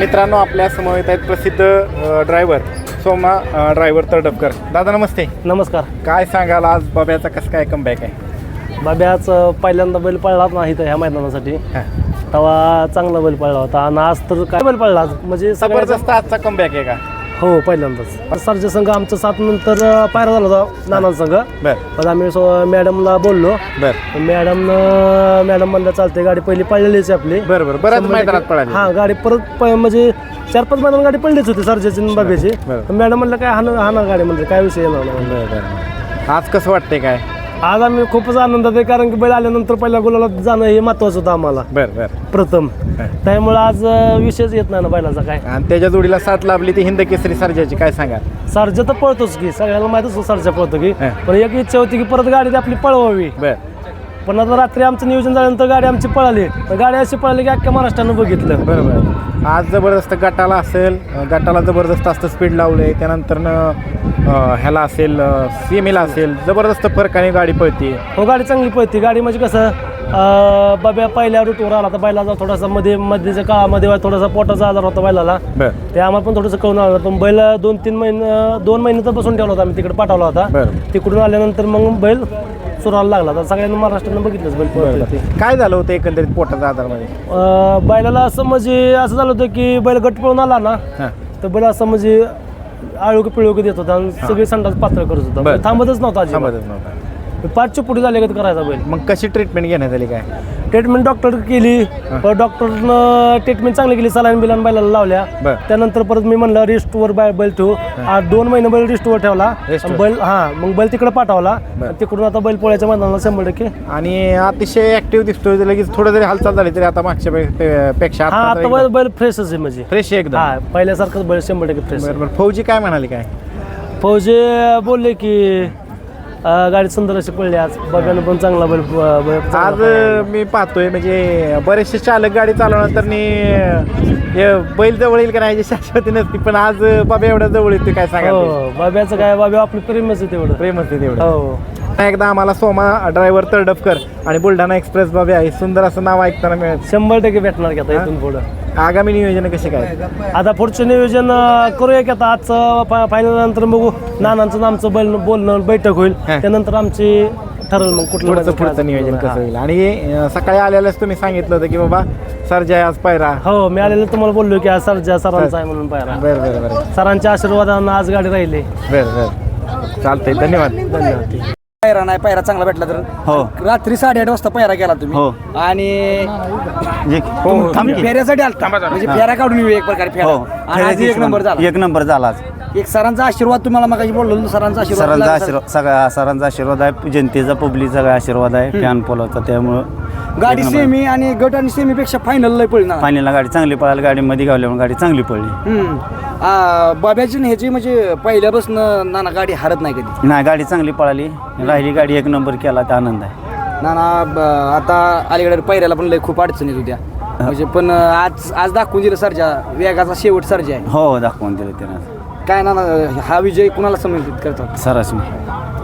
मित्रांनो आपल्या समवेत आहेत प्रसिद्ध ड्रायव्हर सोमा ड्रायव्हर तर्डपकर दादा नमस्ते. नमस्कार. काय सांगाल आज बाब्याचा कसं काय कमबॅक आहे? बाब्याच पहिल्यांदा बैल पळला नाही तर ह्या मैदानासाठी. तेव्हा चांगला बैल पळला होता. आणि आज तर काय बैल पळला आज? म्हणजे जबरदस्त आजचा कमबॅक आहे का? हो पहिल्यांदाच. सरच्या संघ आमचा सात नंतर पायरा झाला होता नाना संघ. बर. पण आम्ही मॅडमला बोललो. बर. मॅडम मॅडम म्हणलं चालते गाडी पहिली पळलेलीच आहे आपली. बरं बरं. बऱ्याच मैदानात पळाली. हा गाडी परत प- म्हणजे चार पाच मैदान गाडी पडलीच होती बरं. पण मॅडम म्हणलं काय हाना हाना गाडी म्हणजे काय विषय येणार नाही. म्हणलं. बरं बरं. आज कसं वाटतंय काय? आज आम्ही खूपच आनंदात आहे कारण की बैल आल्यानंतर पहिल्या गुलाला जाणं हे महत्वाचं होतं आम्हाला. बरं बरं. प्रथम. त्यामुळे आज अं, विषयच येत नाही ना बैलाचा काय? आणि त्याच्या जोडीला साथ लाभली ती हिंद केसरी सर्जाची काय सांगा? सर्जा तर पळतोच की सगळ्यांना माहितच होतं सर्जा पळतो की. हा. पण एक इच्छा होती की परत गाडी आपली पळवावी. बर. पण आता रात्री आमचं नियोजन झाल्यानंतर गाडी आमची पळाली. पण गाडी अशी पळाली की अख्ख्या महाराष्ट्रानं बघितलं. बरोबर. आज जबरदस्त गटाला असेल गटाला जबरदस्त असतं स्पीड लावलंय त्यानंतरनं अं, ह्याला असेल सीएमएला असेल जबरदस्त फरकाने गाडी पळते. हो गाडी चांगली पळते. गाडी म्हणजे कसं बाब्या पहिल्या रूटवर आला तर बैलाचा थोडासा मध्ये मध्यच्या काळामध्ये थोडासा पोटाचा आजार होता बैलाला. ते आम्हाला पण थोडंसं कळून आलं. पण बैल दोन तीन महिने दोन महिने तर बसून ठेवला होता आम्ही तिकडे पाठवला होता. तिकडून आल्यानंतर मग बैल सुराला लागला. तर सगळ्यांना महाराष्ट्रानं बघितलंच बैल पळतोय ते. काय झालं होतं एकंदरीत पोटाचा आजारमध्ये? अं, बैलाला असं म्हणजे असं झालं होतं की बैल गट पळून आला ना हां. तर बैल असं म्हणजे आळुक पिळुक देत होता आणि सगळी संडास पातळ करत होता. बरं. थांबतच नव्हता अजिबात. समजत नव्हता. पाचच्या पुढे झाले का करायचा बैल. मग कशी ट्रीटमेंट घेण्यात आली काय? Treatment doctor Kelly. पण डॉक्टरनं ट्रीटमेंट चांगली केली. सलाईन बिलान बैलाला लावल्या. बरं. त्यानंतर परत मी म्हणलं रिस्टवर बै बैल ठेवू. आज दोन महिने बैल रिस्टवर ठेवला. Rest वर. बैल हा मग बैल तिकडे पाठवला. बरं. तिकडून आता बैल पोळ्याच्या मैदानाला शंभर टक्के. आणि अतिशय ऍक्टिव्ह दिसतोय. लगेच थोडं जरी हालचाल झाली तरी आता मागच्या पे- पे- पेक्षा हा आता बैल बैल फ्रेशच आहे म्हणजे. फ्रेश एकदम. हा पहिल्यासारखंच बैल शंभर टक्के फ्रेश फौजी काय म्हणाली काय? फौजे बोलले की गाडी सुंदर अशी पडली आज. बघायला पण चांगला बैल आज. मी पाहतोय म्हणजे बरेचसे चालक गाडी चालवणार हे बैल जवळ येईल का नाही शाश्वती नसती पण आज बाबा एवढ्या जवळ येते काय सांगा हो बाब्याचं काय बाब्या आपली प्रेमच आहे तेवढं. प्रेम असते तेवढं. हो. एकदा आम्हाला सोमा ड्रायव्हर तर्डपकर आणि बुलढाणा एक्सप्रेस बाबा हे सुंदर असं नाव ऐकताना मिळत शंभर टक्के भेटणार की इथून पुढं. आगामी नियोजन कसे काय? आता पुढचं नियोजन अं, करूया की आता आजचं फायनल नंतर बघू. नानांचं आमचं बैल बोलणं बैठक होईल. हा. त्यानंतर आमची ठरल मग कुठलं पुढचं मैदान पुढचं खेळायचं. नियोजन हा. कसं होईल? आणि अं, सकाळी आलेल्याच तुम्ही सांगितलं होतं की बाबा सरजय आज पायरा. हो मी आलेलं तुम्हाला बोललो की आज सरजा सरांचा आहे म्हणून पायरा. बरं बरं बरं. सरांच्या आशीर्वादानं आज गाडी राहिली. बरं बरं. चालतंय. धन्यवाद. धन्यवाद. पायरा नाही पायरा चांगला भेटला तर. हो. रात्री साडेआठ वाजता पायरा केला हो. तुम्ही आणि जे हो, थांब तुम्ही की. फेऱ्यासाठी आलता. म्हणजे फेऱ्या काढून येऊ एक प्रकारे फेरा हो आणि आज एक नंबर झाला. एक नंबर झाला आज. एक सरांचा आशीर्वाद तुम्हाला मग बोललो ना, सरांचा आशीर्वाद सरांचा लागला. आशीर्वाद सगळ्या सरांचा आशीर्वाद आहे. जनतेचा पब्लिकचा सगळा आशीर्वाद आहे. फॅन फॉलोचा त्यामुळं गाडी सेमी आणि गट आणि सेमी पेक्षा फायनल लय पडली ना. फायनलला गाडी चांगली पळाली. गाडीमध्ये गावल्यामुळे गाडी चांगली पडली हम्म. आ, बाब्याची आणि ह्याची म्हणजे पहिल्यापासून नाना गाडी हारत नाही कधी. नाही गाडी चांगली पळाली. राहिली गाडी एक नंबर केला तर आनंद आहे. नाना ब- आता अलीकडे पहिल्याला पण लय खूप अडचणीत होत्या. म्हणजे पण आज आज दाखवून दिलं सरजा वेगाचा शेवट सरजा आहे. हो दाखवून दिलं त्यानं. काय नाना हा विजय कुणाला समर्पित करतात? सरस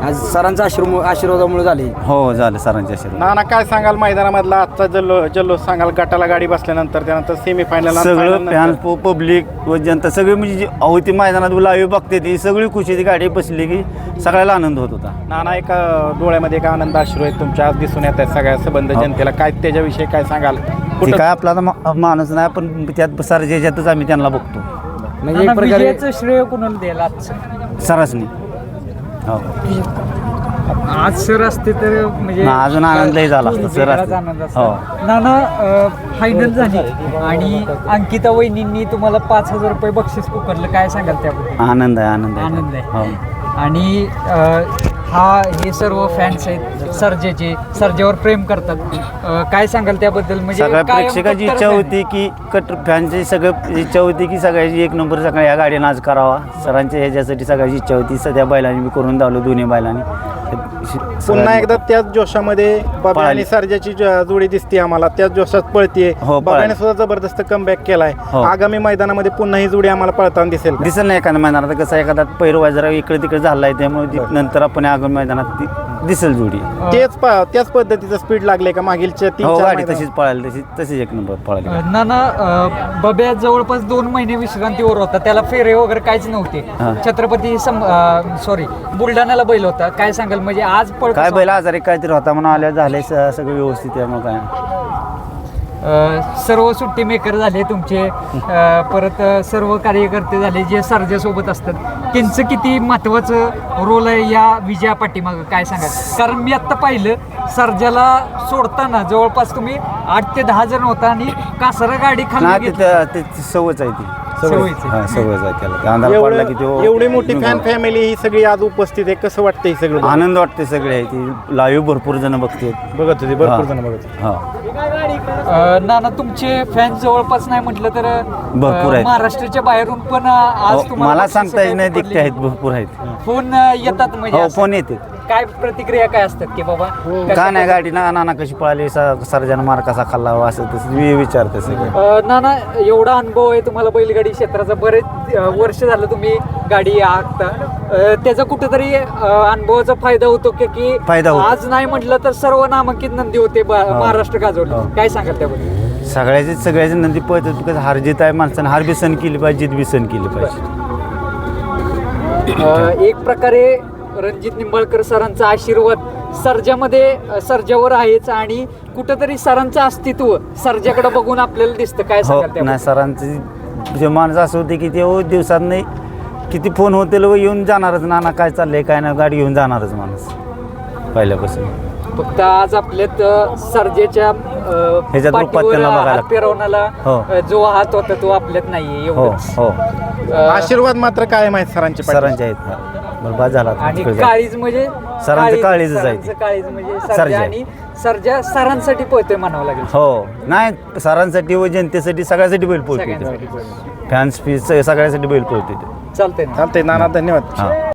आज सरांचा आशीर्व आशीर्वादामुळे झाले. हो झालं सरांच्या आशीर्वाद नाना काय सांगाल मैदानामधला आजचा जल्लो जल्लोष? सांगाल गटाला गाडी बसल्यानंतर त्यानंतर सेमी फायनल सगळं फॅन पब्लिक व जनता सगळी म्हणजे जी अहो ती मैदानात लाईव्ह बघते ती सगळी खुशी ती गाडी बसली की सगळ्याला आनंद होत होता. नाना एक अं, डोळ्यामध्ये एक आनंद अश्रू आहेत तुमच्या. आज दिसून येत आहेत सगळ्या संबंध जनतेला. काय त्याच्याविषयी काय सांगाल? ती कुठं? काय आपला आता मा- माणूस नाही पण त्यात सर ज्याच्यातच आम्ही त्यांना बघतो. म्हणजे एक प्रकारे विजयाचं श्रेय कोणाला द्यायला आजचं? सरसनी. हो आज सर असते तर म्हणजे ना, अजून आनंदही झाला असता, सर वेगळाच असते. आनंद असता. हो. नाना फायनल झाली आणि अंकिता वहिनींनी तुम्हाला पाच हजार रुपये बक्षीस पुकारलं काय सांगाल त्याबद्दल आनंद आहे आनंद आहे आनंद हो. आहे आणि अ, हा हे सर्व फॅन्स आहेत सर्जेचे सर्जेवर प्रेम करतात. अ, काय सांगाल त्याबद्दल? म्हणजे सगळ्या कायम प्रेक्षकाची कट्टर इच्छा fan. होती की कट फॅनची सगळं इच्छा होती की सगळ्याची एक नंबर सगळ्या या गाडीनं आज करावा. सरांच्या ह्याच्यासाठी सगळ्याची इच्छा होती सध्या बैलांनी मी करून धावलो दोन्ही बैलांनी. पुन्हा एकदा त्याच जोशामध्ये बाबा. आणि सर्जाची ज- जोडी दिसते आम्हाला त्याच जोशात पळतीये हो, बाबाने. सुद्धा जबरदस्त कमबॅक केलाय हो. आगामी मैदानामध्ये पुन्हा ही जोडी आम्हाला पळताना दिसेल का? दिसेल नाही एखाद्या मैदानात कसं एखादा पैरवा जरा इकडे तिकडे झाला आहे त्यामुळे ती नंतर आपण आगून मैदानात ती दिसेल जोडी तेच प- त्याच पद्धतीचं स्पीड लागले का मागीलच्या तीन हो चार गाडी मैदानात? तशीच पळाली तशी तशीच एक नंबर पळाली नाना अ, बब्या जवळपास दोन महिने विश्रांतीवर होता त्याला फेरे वगैरे काहीच नव्हते हा. छत्रपती सॉरी बुलढाण्याला बैल होता काय सांगाल म्हणजे आज पळ काय बैल आजारी काहीतरी होता म्हणून आल्या झाले सगळं व्यवस्थित त्यामुळे काय. अ, सर्व सुट्टी मेकर झाले तुमचे. अ, परत अ, सर्व कार्यकर्ते झाले जे सर्जासोबत असतात. त्यांचं किती महत्त्वाचं रोल आहे या विजया पाठीमागं काय सांगा कारण मी आत्ता पाहिलं सर्जाला सोडताना जवळपास तुम्ही आठ ते दहा जण होता आणि कासारा गाडी ना खाली. तिथं ते सवयच आहे ती. सवयच आहे. हा सवयच आहे त्याला ते अंधार पडला की एवढं तो एवढी मोठी फॅन फॅमिली ही सगळी आज उपस्थित आहे कसं वाटतं ही सगळं आनंद वाटते सगळे आहे ती लाईव्ह भरपूर जण बघते बघत होती भरपूर जण बघत होती. हा अ, नाना तुमचे फॅन जवळपास नाही म्हटलं तर अ, भरपूर आहेत. महाराष्ट्राच्या बाहेरून पण अ, आज हो, तुम्हाला मला बक्षिसं सांगता येत काय नाही पडली? दिखते आहेत भरपूर आहेत फोन अ, येतात म्हणजे हो असं. फोन येते काय प्रतिक्रिया काय असतात की बाबा का नाही गाडी ना नाना कशी पळाली सर्जन मार कसा खाल्ला वा असं तसं वि- विचारते सगळं. अ, नाना एवढा अनुभव आहे तुम्हाला बैलगाडी क्षेत्राचा. बरेच अ, वर्ष झालं तुम्ही गाडी आखता. अ, त्याचा कुठेतरी अनुभवाचा फायदा होतो की की फायदा होतो. आज नाही म्हटलं तर सर्व नामांकित नंदी होते ब- महाराष्ट्र गाजवले. काय सांगाल त्याबद्दल? सगळ्याचे सगळ्याचे नंदी पळत कसं हार जीत आहे माणसानं. हार बी सण केली पाहिजे जीत बी सण केली पाहिजे. अ, एक प्रकारे रणजित निंबाळकर सरांचा आशीर्वाद सर्जामध्ये सर्जावर आहेच आणि कुठंतरी सरांचं अस्तित्व सर्जाकडे बघून आपल्याला दिसतं काय हो सांगाल नाही? सरांची जे माणसं असं होते की ते हो दिवसात नाही किती फोन होते लोक येऊन जाणारच नाना काय चाललंय काय नाही गाडी घेऊन जाणारच माणूस पहिल्यापासून फक्त आज आपल्यात अ, सर्जेच्या अ, ह्याच्यात रूपात पाठीवर त्यांना बघायला. हात फिरवण्याला हो. अ, जो हात होता तो आपल्यात नाहीये हो एवढंच हो अ, आशीर्वाद मात्र काय माहीत सरांचे पाठीशी. सरांचे आहेत. बरं बाद झाला आणि. काळीज म्हणजे सरांचं काळीजच आहे सरांचं काळीज म्हणजे सर्जा सर्जा. आणि सर्जा सरांसाठी पोहतोय म्हणावं लागेल. हो. नाही सरांसाठी व जनतेसाठी सगळ्यासाठी बैल पोहोचते सगळ्यांसाठी फॅन्स फीस सगळ्यासाठी बैल पोहोचते चालतंय ना. चालतंय. नाना धन्यवाद. हां.